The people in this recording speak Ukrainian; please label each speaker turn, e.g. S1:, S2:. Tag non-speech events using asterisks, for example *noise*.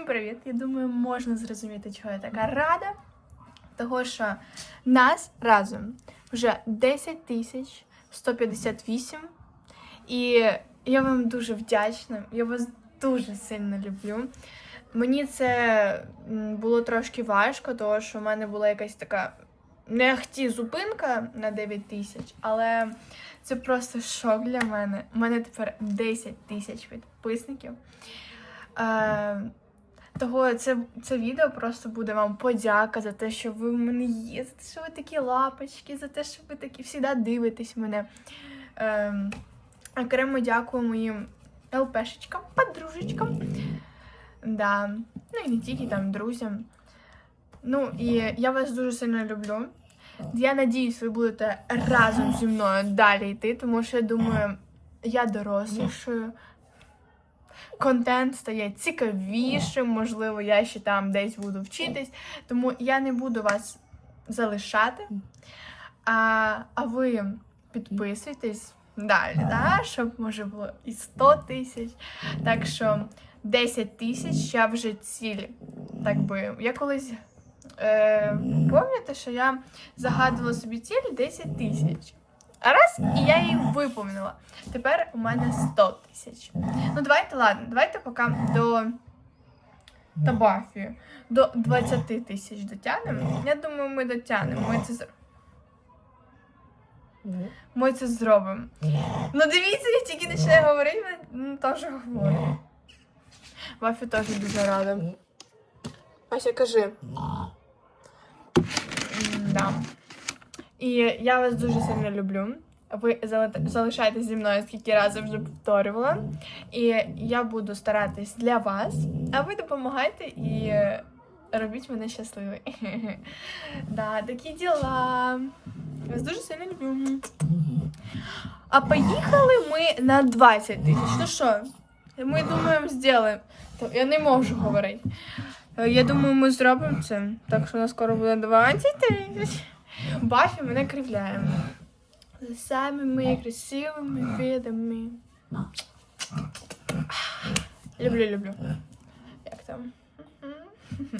S1: Всім привіт! Я думаю, можна зрозуміти, чого я така рада. Того, що нас разом вже 10 тисяч 158. І я вам дуже вдячна. Я вас дуже сильно люблю. Мені це було трошки важко, тому що в мене була якась така не ахті зупинка на 9 тисяч, але це просто шок для мене. У мене тепер 10 тисяч підписників. Е, того це, це відео просто буде вам подяка за те, що ви в мене є, за те, що ви такі лапочки, за те, що ви такі завжди дивитесь мене. Е, окремо дякую моїм ЛПшечкам, подружечкам. Да. Ну і не тільки там друзям. Ну і я вас дуже сильно люблю. Я надіюсь, ви будете разом зі мною далі йти, тому що я думаю, я дорослішою. Контент стає цікавішим, можливо, я ще там десь буду вчитись, тому я не буду вас залишати. А, а ви підписуйтесь далі, да? щоб може було і 100 тисяч. Так що 10 тисяч я вже ціль. Так би, я колись е, пам'ятаєте, що я загадувала собі ціль 10 тисяч. А раз, і я її виповнила. Тепер у мене 100 тисяч. Ну, давайте, ладно, давайте поки до Табафію. До 20 тисяч дотягнемо. Я думаю, ми дотягнемо. Ми це, зр- ми це зробимо. Ну, дивіться, я тільки починаю говорити, ну, теж говорю. Бафі теж дуже рада. Ася, кажи. Да. І я вас дуже сильно люблю. Ви зали- залишайтесь зі мною, скільки разів вже повторювала. І я буду старатись для вас, а ви допомагайте і робіть мене щасливою. *laughs* Да, такі діла. Вас дуже сильно люблю. А поїхали ми на 20 тисяч. Ну що, ми думаємо, зробимо. Я не можу говорити. Е, Я думаю, ми зробимо це. Так що у нас скоро буде 20 тисяч. Бафі мене кривляє. За самими красивими видами. Люблю, люблю. Як там? *laughs*